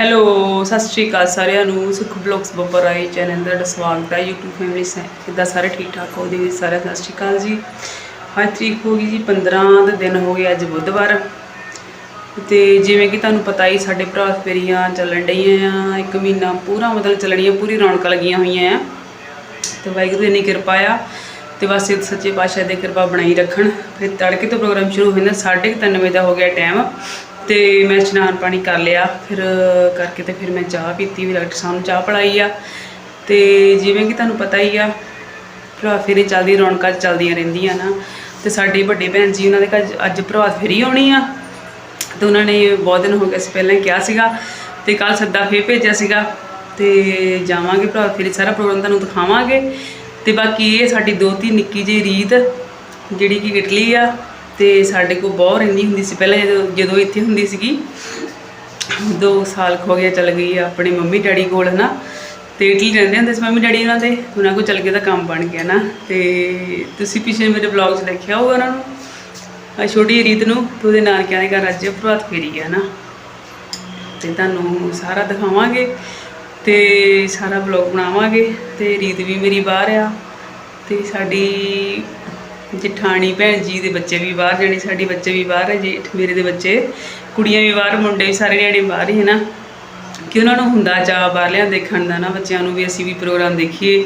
Hello, ਸਤਿ ਸ਼੍ਰੀ ਅਕਾਲ ਸਾਰਿਆਂ ਨੂੰ। ਸੁਖ ਬਲੌਗਸ ਬੱਬਰ ਆਈ ਚੈਨਲ ਦਾ ਤੁਹਾਡਾ ਸਵਾਗਤ ਹੈ। YouTube ਫੈਮਿਲੀ ਸੇ ਕਿੱਦਾਂ ਸਾਰੇ ਠੀਕ ਠਾਕ ਹੋ? ਜੀ ਸਾਰਿਆਂ ਸਤਿ ਸ਼੍ਰੀ ਅਕਾਲ ਜੀ। ਅੱਜ ਤਰੀਕ ਹੋ ਗਈ ਜੀ 15 ਦਾ ਦਿਨ ਹੋ ਗਿਆ ਅੱਜ ਬੁੱਧਵਾਰ। ਤੇ ਜਿਵੇਂ ਕਿ ਤੁਹਾਨੂੰ ਪਤਾ ਹੀ, ਸਾਡੇ ਭਰਾ ਫੇਰੀਆਂ ਚੱਲਣ ਡਈਆਂ ਆ। ਇੱਕ ਮਹੀਨਾ ਪੂਰਾ ਮਤਲਬ ਚੱਲਣੀਆਂ, ਪੂਰੀ ਰੌਣਕਾਂ ਲੱਗੀਆਂ ਹੋਈਆਂ ਆ। ਤੇ ਵਾਹਿਗੁਰੂ ਦੀ ਕਿਰਪਾ ਆ। ਤੇ ਬਸ ਇਹ ਸੱਚੇ ਪਾਤਸ਼ਾਹ ਦੀ ਕਿਰਪਾ ਬਣਾਈ ਰੱਖਣ। ਫਿਰ ਤੜਕੇ ਤੋਂ ਪ੍ਰੋਗਰਾਮ ਸ਼ੁਰੂ ਹੋ ਜਾਂਦਾ 3:30 ਵਜੇ ਦਾ ਹੋ ਗਿਆ ਟਾਈਮ ਤੇ ਮੈਂ ਇਸ਼ਨਾਨ ਪਾਣੀ ਕਰ ਲਿਆ, ਫਿਰ ਕਰਕੇ ਤੇ ਫਿਰ ਮੈਂ ਚਾਹ ਪੀਤੀ ਵੀ ਡਾਕਟਰ ਸਾਹਿਬ ਨੂੰ ਚਾਹ ਪੜਾਈ ਆ। ਤੇ ਜਿਵੇਂ ਕਿ ਤੁਹਾਨੂੰ ਪਤਾ ਹੀ ਆ, ਭਰਾ ਫੇਰੀ ਚੱਲਦੀ, ਰੌਣਕਾਂ ਚੱਲਦੀਆਂ ਰਹਿੰਦੀਆਂ ਨਾ। ਤੇ ਸਾਡੇ ਵੱਡੇ ਭੈਣ ਜੀ ਉਹਨਾਂ ਦੇ ਘਰ ਅੱਜ ਭਰਾ ਫੇਰੀ ਆਉਣੀ ਆ। ਤੇ ਉਹਨਾਂ ਨੇ ਬਹੁਤ ਦਿਨ ਹੋ ਗਏ ਸੀ ਪਹਿਲਾਂ ਹੀ ਕਿਹਾ ਸੀਗਾ ਤੇ ਕੱਲ ਸੱਦਾ ਫੇਰ ਭੇਜਿਆ ਸੀਗਾ। ਤੇ ਜਾਵਾਂਗੇ ਭਰਾ ਫਿਰ, ਸਾਰਾ ਪ੍ਰੋਗਰਾਮ ਤੁਹਾਨੂੰ ਦਿਖਾਵਾਂਗੇ। ਤੇ ਬਾਕੀ ਇਹ ਸਾਡੀ ਦੋਤੀ ਨਿੱਕੀ ਜਿਹੀ ਰੀਤ, ਜਿਹੜੀ ਕਿ ਇਟਲੀ ਆ ਤੇ ਸਾਡੇ ਕੋਲ ਬਹੁਤ ਇੰਨੀ ਹੁੰਦੀ ਸੀ, ਪਹਿਲਾਂ ਜਦੋਂ ਜਦੋਂ ਇੱਥੇ ਹੁੰਦੀ ਸੀਗੀ 2 ਸਾਲ ਕੁ ਹੋ ਗਿਆ ਚਲ ਗਈ ਆ ਆਪਣੇ ਮੰਮੀ ਡੈਡੀ ਕੋਲ, ਹਨਾ? ਤੇ ਇਟਲੀ ਰਹਿੰਦੇ ਹੁੰਦੇ ਸੀ ਮੰਮੀ ਡੈਡੀ ਉਹਨਾਂ ਦੇ, ਉਹਨਾਂ ਕੋਲ ਚਲ ਕੇ ਤਾਂ ਕੰਮ ਬਣ ਗਿਆ ਨਾ। ਤੇ ਤੁਸੀਂ ਪਿਛਲੇ ਮੇਰੇ ਵਲੌਗ 'ਚ ਦੇਖਿਆ ਹੋਊਗਾ ਉਹਨਾਂ ਨੂੰ? ਆ ਛੋਟੀ ਰੀਤ ਨੂੰ, ਤੇ ਉਹਦੇ ਨਾਨਕਿਆਂ ਦੇ ਘਰ ਅੱਜ ਪ੍ਰਭਾਤ ਫੇਰੀ ਹੈ ਨਾ ਤੇ ਤੁਹਾਨੂੰ ਸਾਰਾ ਦਿਖਾਵਾਂਗੇ, ਤੇ ਸਾਰਾ ਵਲੌਗ ਬਣਾਵਾਂਗੇ, ਤੇ ਰੀਤ ਵੀ ਮੇਰੀ ਬਾਹਰ ਆ, ਤੇ ਸਾਡੀ ਜਠਾਣੀ ਭੈਣ ਜੀ ਦੇ ਬੱਚੇ ਵੀ ਬਾਹਰ ਜਾਣੀ, ਸਾਡੇ ਬੱਚੇ ਵੀ ਬਾਹਰ ਹੈ ਜੇਠ ਮੇਰੇ ਦੇ ਬੱਚੇ, ਕੁੜੀਆਂ ਵੀ ਬਾਹਰ, ਮੁੰਡੇ ਵੀ ਸਾਰੇ ਜਿਹੜੇ ਬਾਹਰ ਹੀ ਹੈ ਨਾ ਕਿ ਉਹਨਾਂ ਨੂੰ ਹੁੰਦਾ ਚਾਅ ਬਾਹਰਲਿਆਂ ਦੇਖਣ ਦਾ ਨਾ, ਬੱਚਿਆਂ ਨੂੰ ਵੀ ਅਸੀਂ ਵੀ ਪ੍ਰੋਗਰਾਮ ਦੇਖੀਏ।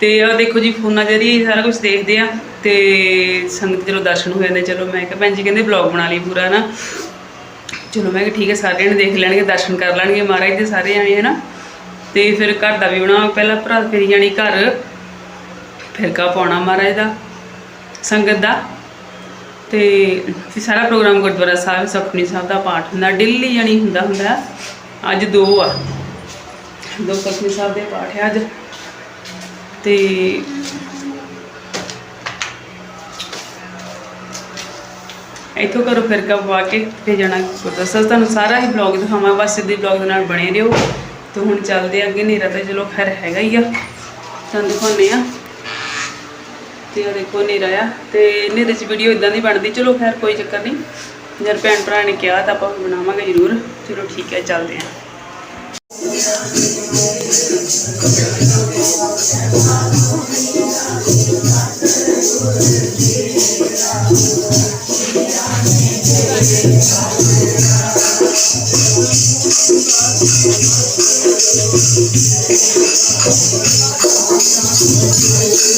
ਤੇ ਆ ਦੇਖੋ ਜੀ, ਫੋਨਾਂ ਜਰੀਏ ਹੀ ਸਾਰਾ ਕੁਝ ਦੇਖਦੇ ਆ, ਤੇ ਸੰਗਤ ਚਲੋ ਦਰਸ਼ਨ ਹੋ ਜਾਂਦੇ, ਚਲੋ ਮੈਂ ਕਿਹਾ ਭੈਣ ਜੀ ਕਹਿੰਦੇ ਵਲੌਗ ਬਣਾ ਲਈ ਪੂਰਾ ਨਾ ਚਲੋ ਮੈਂ ਕਿਹਾ ਠੀਕ ਹੈ ਸਾਰੇ ਨੇ ਦੇਖ ਲੈਣਗੇ, ਦਰਸ਼ਨ ਕਰ ਲੈਣਗੇ, ਮਹਾਰਾਜ ਦੇ ਸਾਰੇ ਆਏ ਹੈ ਨਾ ਤੇ ਫਿਰ ਘਰ ਦਾ ਵੀ ਬਣਾ ਪਹਿਲਾਂ ਭਰਾ ਫੇਰੀ ਜਾਣੀ ਘਰ ਫਿਰਕਾ ਪਾਉਣਾ ਮਹਾਰਾਜ ਦਾ। ਸੰਗਤ ਦਾ। ਤੇ ਫਿਰ ਸਾਰਾ ਪ੍ਰੋਗਰਾਮ ਗੁਰਦੁਆਰਾ ਸਾਹਿਬ ਸੁਖਮਨੀ ਸਾਹਿਬ ਦਾ ਪਾਠ ਹੁੰਦਾ। ਡੇਲੀ ਜਾਣੀ ਹੁੰਦਾ ਹੁੰਦਾ ਅੱਜ ਦੋ ਆ। ਦੋ ਸੁਖਮਨੀ ਸਾਹਿਬ ਦੇ ਪਾਠ ਹੈ ਅੱਜ। ਤੇ ਇੱਥੋਂ ਕਰੋ ਫਿਰ ਕਾ ਪਵਾ ਕੇ ਤੇ ਜਾਣਾ ਗੁਰਦੁਆਰਾ ਸਾਹਿਬ। ਤੁਹਾਨੂੰ ਸਾਰਾ ਹੀ ਬਲੌਗ ਦਿਖਾਵਾਂ। ਬਸ ਸਿੱਧੇ ਬਲੌਗ ਦੇ ਨਾਲ ਬਣੇ ਰਹੋ। ਤੇ ਹੁਣ ਚੱਲਦੇ ਆ ਅੱਗੇ। ਹਨੇਰਾ ਤਾਂ ਚਲੋ ਖੈਰ ਹੈਗਾ ਹੀ ਆ। ਤੁਹਾਨੂੰ ਦਿਖਾਉਂਦੇ ਆ ਤੇ ਉਹ ਦੇਖੋ ਹਨੇਰਾ ਆ ਤੇ ਹਨੇਰੇ 'ਚ ਵੀਡੀਓ ਇਦਾਂ ਦੀ ਬਣਦੀ। ਚਲੋ ਖੈਰ, ਕੋਈ ਚੱਕਰ ਨਹੀਂ। ਜਦ ਭੈਣ ਭਰਾ ਨੇ ਕਿਹਾ ਤਾਂ ਆਪਾਂ ਬਣਾਵਾਂਗੇ ਜ਼ਰੂਰ। ਚਲੋ ਠੀਕ ਹੈ, ਚੱਲਦੇ ਆ ਵਧਾਈਆਂ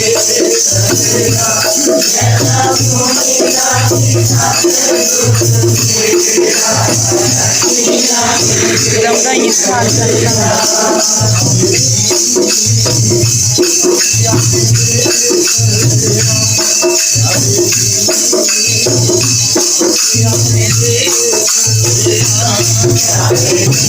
Yeah.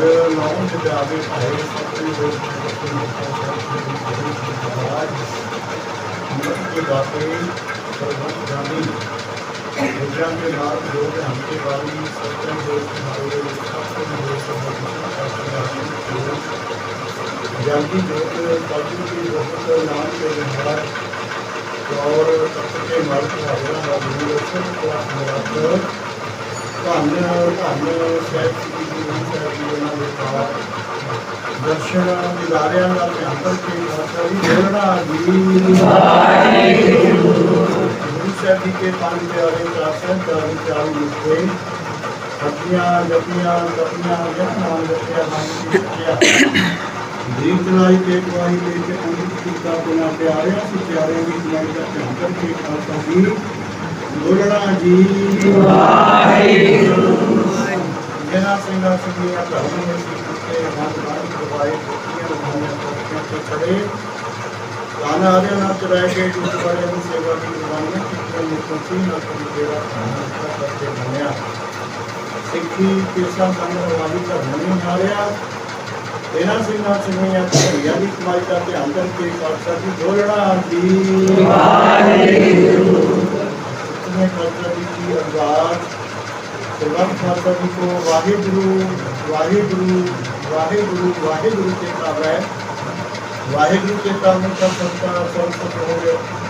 હવે નવું છે તે આવી સાહેબ પત્રી की बातें गांधी गुजरात के बाद लोग हमके बारे में सत्यम दोस्त गांधी लोग पार्टी के लोगों का नाम के व्यवहार और सबके मार्ग आगे का हमने हमने शायद ਸਾਹਿਬ ਜੀ ਦੀ ਗੁਰੂ ਸਾਹਿਬ ਜੀ ਉਹਨਾਂ ਦੇ ਪਾਸ ਦਰਸ਼ਨ ਦਿਦਾਰਿਆਂ ਦਾ ਧਿਆਨ ਕਰਕੇ ਖਾਲਸਾ ਜੀ ਬੋਲਣਾ ਜੀ ਗੁਰੂ ਸਾਹਿਬ ਜੀ ਕੇ ਪੰਜ ਪਿਆਰੇ ਚਾਰ ਸਾਹਿਬ ਚਾਲੀ ਚਾਲੀ ਲਿਖੇ ਹੱਟੀਆਂ ਜਪੀਆਂ ਤਪੀਆਂ ਜਪ ਨਾਮ ਜਪਿਆ ਨਾਮ ਕੀ ਜਪਿਆ ਦੀਪ ਜਲਾਈ ਜਨਾ ਸਿੰਘਾਂ ਸਿੰਘੀਆਂ ਧਰਮ ਨੇ ਸਿੱਖੇ ਮਨ ਮਨ ਪ੍ਰਵਾਏ ਕੁੱਤੀਆਂ ਰੁਹਾਨੀਆਂ ਕੋਟੀਆਂ ਤੇ ਖੜੇ। ਕਾਨ ਆਦੇ ਨਾ ਚਰਾਏ ਕੇ ਜੁਟ ਬੜੇ ਨੂੰ ਸੇਵਾ ਦੀ ਰਵਾਨੀਆਂ ਕੀਤੀਆਂ ਨੇ ਕੋਈ ਨਾ ਕੋਈ ਤੇਰਾ ਖਾਣਾ ਕਰਕੇ ਬਣਿਆ। ਸਿੱਖੀ ਕਿਸਾ ਬੰਦ ਵਾਲੀ ਧਰਮ ਨਹੀਂ ਹਾਰਿਆ ਇਹਨਾਂ ਸਿੰਘਾਂ ਸਿੰਘੀਆਂ ਧਰੀਆਂ ਦੀ ਕਮਾਈ ਦਾ ਧਿਆਨ ਕਰਕੇ ਖਾਲਸਾ ਜੀ, ਬੋਲਣਾ ਜੀ। ਇਤਨੇ ਖਾਲਸਾ ਜੀ ਦੀ ਅਰਦਾਸ ਸਰਬੰਧ ਖਾਲਸਾ ਜੀ ਕੋ ਵਾਹਿਗੁਰੂ ਵਾਹਿਗੁਰੂ ਵਾਹਿਗੁਰੂ ਵਾਹਿਗੁਰੂ ਕੇ ਨਾਮ ਹੈ ਵਾਹਿਗੁਰੂ ਕੇ ਨਾਮ ਦਾ ਸੰਤਾਨ ਸੰਤ ਹੋ ਗਿਆ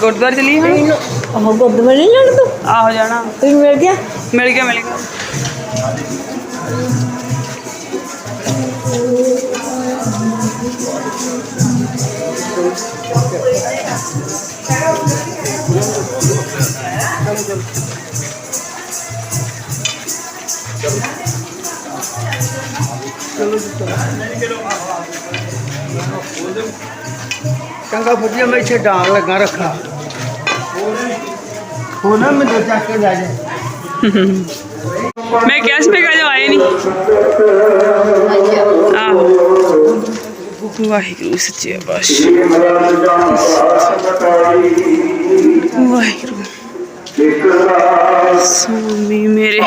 ਗੁਰਦੁਆਰੇ ਚਲੀ ਹਾਂ ਉਹ ਗੁਰਦੁਆਰੇ ਨਹੀਂ ਜਾਣਾ ਤੂੰ? ਆਹੋ ਜਾਣਾ। ਤੈਨੂੰ ਮਿਲ ਗਿਆ? ਮਿਲ ਗਿਆ ਮਿਲ ਗਿਆ। ਚੰਗਾ ਵਧੀਆ, ਮੈਂ ਇੱਥੇ ਡਾਂਗ ਲੱਗਾ ਰੱਖਾ। ਹੁਣ ਨਾ ਮੈਨੂੰ ਚੱਕ ਕੇ ਲੈ ਜਾ। ਮੈਂ ਕਿਹਾ ਸੀ ਮੈਂ ਕਿਹਾ ਆਏ ਨਹੀਂ ਆਹੋ। ਵਾਹਿਗੁਰੂ, ਸੱਚੇ ਪਾਤਸ਼ਾਹ। ਵਾਹਿਗੁਰੂ। ਸਵਾਮੀ ਮੇਰੇ।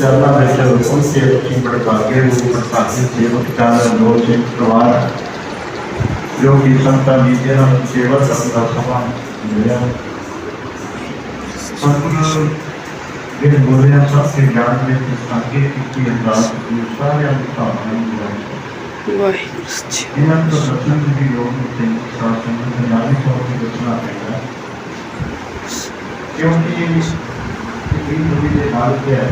ਚਰਨਾਂ ਵਿੱਚ ਉਸੇ ਅਕੀ ਬੜਕਾਗੇ ਉਹ ਪ੍ਰਸਾਦੀ ਸੇਵਕ ਚਾਰ ਲੋਕ ਦੇ ਪਰਿਵਾਰ ਜੋ ਕਿ ਸੰਤਾਂ ਦੀ ਜਿਹਨਾਂ ਨੂੰ ਸੇਵਾ ਕਰਨ ਦਾ ਸਮਾਂ ਮਿਲਿਆ। ਸੰਪੂਰਨ ਦੇ ਬੋਲਿਆ ਸਭ ਦੇ ਗਿਆਨ ਵਿੱਚ ਸੰਗੇ ਕੀਤੀ ਅਰਦਾਸ ਕੀਤੀ ਸਾਰਿਆਂ ਦੀ ਭਾਵਨਾ ਨੂੰ ਜਾਈ ਵਾਹਿਗੁਰੂ ਜੀ ਇਹਨਾਂ ਤੋਂ ਸਤਿਗੁਰੂ ਦੀ ਯੋਗ ਤੇ ਸਾਥ ਨੂੰ ਜਾਣੀ ਤੌਰ ਤੇ ਦੱਸਣਾ ਪੈਂਦਾ ਕਿਉਂਕਿ ਇਹ ਵੀ ਦੇ ਨਾਲ ਹੈ।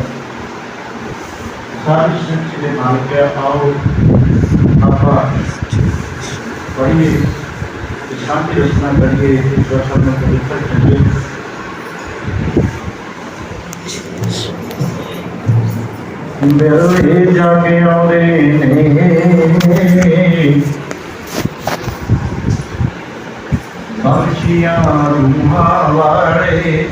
ਸਾਰੀ ਸ੍ਰਿਸ਼ਟੀ ਦੇ ਮਾਲਕ ਹੈ ਆਓ ਆਪਾਂ ਪੜ੍ਹੀਏ ਸ਼ਾਂਤੀ ਰਚਨਾ ਕਰੀਏ ਈਸ਼ਵਰ ਸਭ ਨੂੰ ਪਵਿੱਤਰ ਕਰੀਏ ਬਿਰਲੇ ਜਾ ਕੇ ਆਉਂਦੇ ਨੇ ਬਾਸ਼ੀਆਂ ਰੂਹਾਂ ਵਾਲੇ